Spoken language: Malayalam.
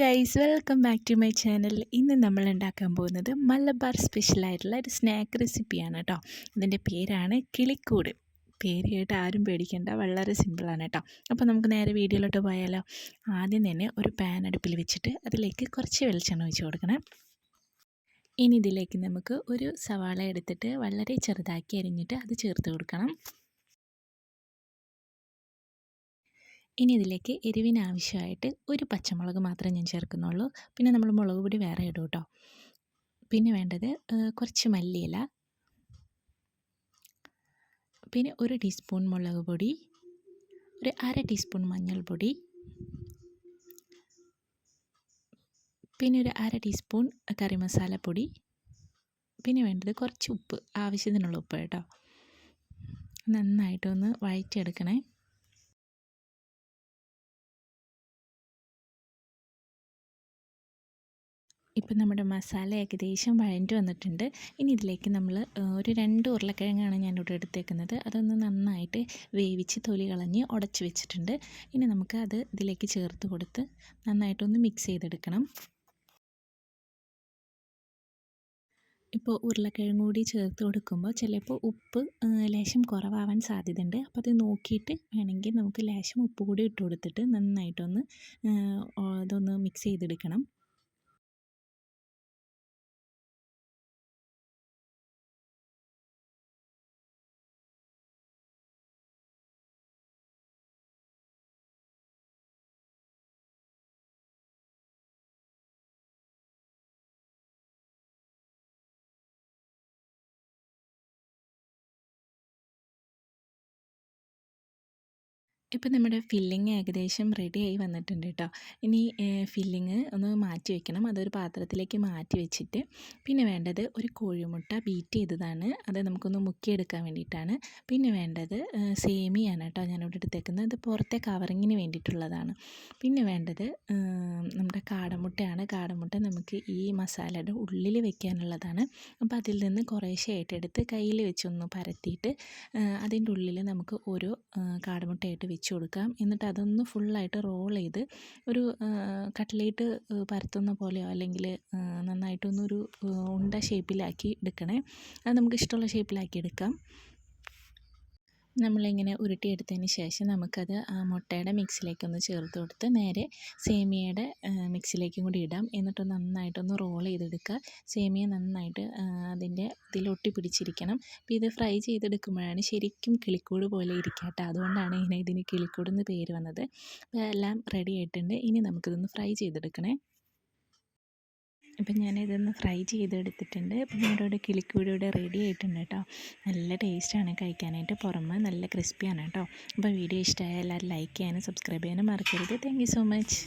Guys welcome back to my channel ഇന്ന് നമ്മൾ ഉണ്ടാക്കാൻ പോകുന്നത് മലബാർ സ്പെഷ്യലായിട്ടുള്ള ഒരു സ്നാക്ക് റെസിപ്പിയാണ് കേട്ടോ അതിന്റെ പേരാണ് കിളിക്കൂട്. പേര് കേട്ട് ആരും പേടിക്കേണ്ട വളരെ സിമ്പിളാണ് കേട്ടോ അപ്പോൾ നമുക്ക് നേരെ വീഡിയോയിലോട്ട് പോയാലോ. ആദ്യം തന്നെ ഒരു പാൻ അടുപ്പിൽ വെച്ചിട്ട് അതിലേക്ക് കുറച്ച് വെളിച്ചെണ്ണ ഒഴിച്ച് കൊടുക്കണം. ഇനി ഇതിലേക്ക് നമുക്ക് ഒരു സവാള എടുത്തിട്ട് വളരെ ചെറുതാക്കി അരിഞ്ഞിട്ട് അത് ചേർത്ത് കൊടുക്കണം. ഇനി ഇതിലേക്ക് എരിവിനാവശ്യമായിട്ട് ഒരു പച്ചമുളക് മാത്രമേ ഞാൻ ചേർക്കുന്നുള്ളൂ. പിന്നെ നമ്മൾ മുളക് പൊടി വേറെ ഇടും കേട്ടോ. പിന്നെ വേണ്ടത് കുറച്ച് മല്ലിയില. പിന്നെ ഒരു ടീസ്പൂൺ മുളക് പൊടി. ഒരു അര ടീസ്പൂൺ മഞ്ഞൾപ്പൊടി. പിന്നെ ഒരു അര ടീസ്പൂൺ കറി മസാലപ്പൊടി. പിന്നെ വേണ്ടത് കുറച്ച് ഉപ്പ് ആവശ്യത്തിനുള്ള ഉപ്പ് കേട്ടോ. നന്നായിട്ടൊന്ന് വഴറ്റിയെടുക്കണേ. ഇപ്പം നമ്മുടെ മസാല ഏകദേശം വഴഞ്ഞു വന്നിട്ടുണ്ട്. ഇനി ഇതിലേക്ക് നമ്മൾ ഒരു രണ്ട് ഉരുളക്കിഴങ്ങാണ് ഞാനിവിടെ എടുത്തേക്കുന്നത്. അതൊന്ന് നന്നായിട്ട് വേവിച്ച് തൊലി കളഞ്ഞ് ഉടച്ച് വെച്ചിട്ടുണ്ട്. ഇനി നമുക്ക് അത് ഇതിലേക്ക് ചേർത്ത് കൊടുത്ത് നന്നായിട്ടൊന്ന് മിക്സ് ചെയ്തെടുക്കണം. ഇപ്പോൾ ഉരുളക്കിഴങ്ങ് കൂടി ചേർത്ത് കൊടുക്കുമ്പോൾ ചിലപ്പോൾ ഉപ്പ് ലേശം കുറവാവാൻ സാധ്യതയുണ്ട്. അപ്പോൾ അത് നോക്കിയിട്ട് വേണമെങ്കിൽ നമുക്ക് ലേശം ഉപ്പ് കൂടി ഇട്ട് കൊടുത്തിട്ട് നന്നായിട്ടൊന്ന് അതൊന്ന് മിക്സ് ചെയ്തെടുക്കണം. ഇപ്പം നമ്മുടെ ഫില്ലിങ് ഏകദേശം റെഡി ആയി വന്നിട്ടുണ്ട് കേട്ടോ ഇനി ഫില്ലിങ് ഒന്ന് മാറ്റി വെക്കണം. അതൊരു പാത്രത്തിലേക്ക് മാറ്റി വെച്ചിട്ട് പിന്നെ വേണ്ടത് ഒരു കോഴിമുട്ട ബീറ്റ് ചെയ്തതാണ്. അത് നമുക്കൊന്ന് മുക്കിയെടുക്കാൻ വേണ്ടിയിട്ടാണ്. പിന്നെ വേണ്ടത് സേമിയാണ് കേട്ടോ ഞാനിവിടെ എടുത്തേക്കുന്നത്. അത് പുറത്തെ കവറിങ്ങിന് വേണ്ടിയിട്ടുള്ളതാണ്. പിന്നെ വേണ്ടത് നമ്മുടെ കാടമുട്ടയാണ്. കാടമുട്ട നമുക്ക് ഈ മസാലയുടെ ഉള്ളിൽ വെക്കാനുള്ളതാണ്. അപ്പോൾ അതിൽ നിന്ന് കുറേശ്ശെ ആയിട്ടെടുത്ത് കയ്യിൽ വെച്ചൊന്ന് പരത്തിയിട്ട് അതിന്റെ ഉള്ളിൽ നമുക്ക് ഓരോ കാടമുട്ടയായിട്ട് വെച്ച് കൊടുക്കാം. എന്നിട്ട് അതൊന്ന് ഫുള്ളായിട്ട് റോൾ ചെയ്ത് ഒരു കട്ട്ലേറ്റ് പരത്തുന്ന പോലെയോ അല്ലെങ്കിൽ നന്നായിട്ടൊന്നൊരു ഉണ്ട ഷേപ്പിലാക്കി എടുക്കണേ. അത് നമുക്ക് ഇഷ്ടമുള്ള ഷേപ്പിലാക്കി എടുക്കാം. നമ്മളിങ്ങനെ ഉരുട്ടിയെടുത്തതിന് ശേഷം നമുക്കത് മുട്ടയുടെ മിക്സിലേക്കൊന്ന് ചേർത്ത് കൊടുത്ത് നേരെ സേമിയയുടെ മിക്സിലേക്കും കൂടി ഇടാം. എന്നിട്ട് നന്നായിട്ടൊന്ന് റോൾ ചെയ്തെടുക്കുക. സേമിയ നന്നായിട്ട് അതിന്റെ ഇതിലൊട്ടി പിടിച്ചിരിക്കണം അപ്പോൾ ഇത് ഫ്രൈ ചെയ്തെടുക്കുമ്പോഴാണ് ശരിക്കും കിളിക്കൂട് പോലെ ഇരിക്കാട്ടോ അതുകൊണ്ടാണ് ഇങ്ങനെ ഇതിന് കിളിക്കൂട് എന്ന് പേര് വന്നത്. എല്ലാം റെഡി ആയിട്ടുണ്ട്. ഇനി നമുക്കിതൊന്ന് ഫ്രൈ ചെയ്തെടുക്കണേ. ഇപ്പം ഞാനിതൊന്ന് ഫ്രൈ ചെയ്തെടുത്തിട്ടുണ്ട്. ഇപ്പം നമ്മുടെ ഇവിടെ കിളിക്കൂടിയുടെ റെഡി ആയിട്ടുണ്ട് കേട്ടോ. നല്ല ടേസ്റ്റാണ് കഴിക്കാനായിട്ട്. പുറമെ നല്ല ക്രിസ്പിയാണ് കേട്ടോ. അപ്പോൾ വീഡിയോ ഇഷ്ടമായ എല്ലാവരും ലൈക്ക് ചെയ്യാനും സബ്സ്ക്രൈബ് ചെയ്യാനും മറക്കരുത്. Thank so much